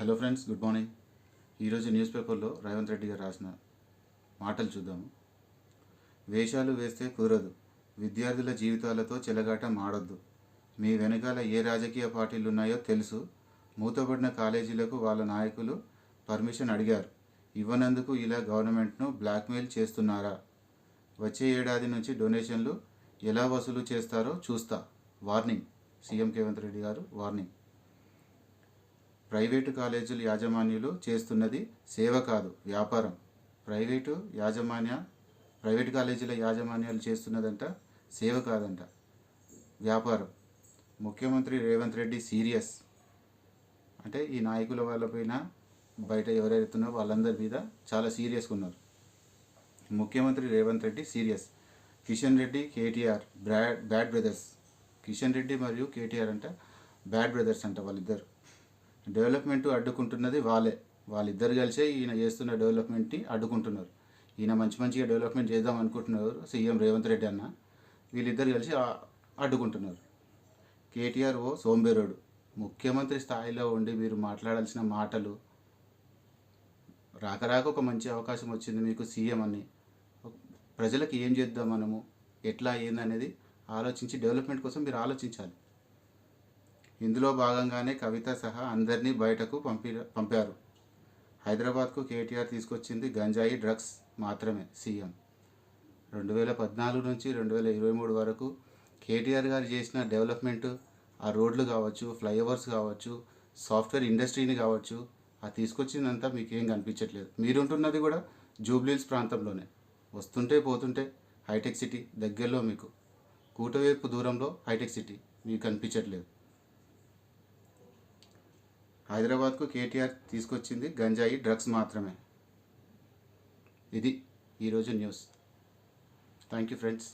Hello friends good morning ఈరోజు news పేపర్లో రేవంత్ రెడ్డి గారు రాసిన మాటలు చూద్దాము. వేషాలు వేస్తే కుదరదు. విద్యార్థుల జీవితాలతో చెలగాట మాడొద్దు మీ వెనకాల ఏ రాజకీయ పార్టీలు ఉన్నాయో తెలుసు. మూతబడిన కాలేజీలకు వాళ్ళ నాయకులు పర్మిషన్ అడిగారు. ఇవ్వనందుకు ఇలా గవర్నమెంట్ను బ్లాక్మెయిల్ చేస్తున్నారా? వచ్చే ఏడాది నుంచి డొనేషన్లు ఎలా వసూలు చేస్తారో చూస్తా. వార్నింగ్ సీఎం రేవంత్ రెడ్డి గారు వార్నింగ్ ప్రైవేటు కాలేజీల యాజమాన్యులు చేస్తున్నది సేవ కాదు వ్యాపారం. ప్రైవేటు యాజమాన్య ప్రైవేటు కాలేజీల యాజమాన్యాలు చేస్తున్నదంట సేవ కాదంట. వ్యాపారం. ముఖ్యమంత్రి రేవంత్ రెడ్డి సీరియస్. అంటే ఈ నాయకుల వాళ్ళపైన బయట ఎవరైతే ఉన్నారో వాళ్ళందరి మీద చాలా సీరియస్గా ఉన్నారు. ముఖ్యమంత్రి Revanth Reddy serious. Kishan Reddy KTR bad bad brothers. Kishan Reddy మరియు కేటీఆర్ అంట బ్యాడ్ బ్రదర్స్ అంట వాళ్ళిద్దరు. డెవలప్మెంట్ అడ్డుకుంటున్నది వాళ్ళే. వాళ్ళిద్దరు కలిసే ఈయన చేస్తున్న డెవలప్మెంట్ని అడ్డుకుంటున్నారు. ఈయన మంచి మంచిగా డెవలప్మెంట్ చేద్దాం అనుకుంటున్నారు సీఎం రేవంత్ రెడ్డి అన్న. వీళ్ళిద్దరు కలిసి అడ్డుకుంటున్నారు. కేటీఆర్ ఓ సోంబేరుడు. ముఖ్యమంత్రి స్థాయిలో ఉండి మీరు మాట్లాడాల్సిన మాటలు రాక రాక ఒక మంచి అవకాశం వచ్చింది మీకు సీఎం అని. ప్రజలకు ఏం చేద్దాం మనము? ఎట్లా ఏందనేది ఆలోచించి డెవలప్మెంట్ కోసం మీరు ఆలోచించాలి. ఇందులో భాగంగానే కవిత సహా అందరినీ బయటకు పంపి పంపారు. హైదరాబాద్కు కేటీఆర్ తీసుకొచ్చింది గంజాయి డ్రగ్స్ మాత్రమే సీఎం. రెండు వేల పద్నాలుగు నుంచి రెండు వేల ఇరవై మూడు వరకు కేటీఆర్ గారు చేసిన డెవలప్మెంట్ ఆ రోడ్లు కావచ్చు ఫ్లైఓవర్స్ కావచ్చు సాఫ్ట్వేర్ ఇండస్ట్రీని కావచ్చు ఆ తీసుకొచ్చిందంతా మీకు ఏం కనిపించట్లేదు. మీరుంటున్నది కూడా జూబ్లీల్స్ ప్రాంతంలోనే. వస్తుంటే పోతుంటే హైటెక్ సిటీ దగ్గరలో మీకు. కూటవేపు దూరంలో హైటెక్ సిటీ మీకు కనిపించట్లేదు. హైదరాబాద్కు కేటీఆర్ తీసుకొచ్చింది గంజాయి డ్రగ్స్ మాత్రమే. ఇది ఈరోజు న్యూస్. Thank you friends.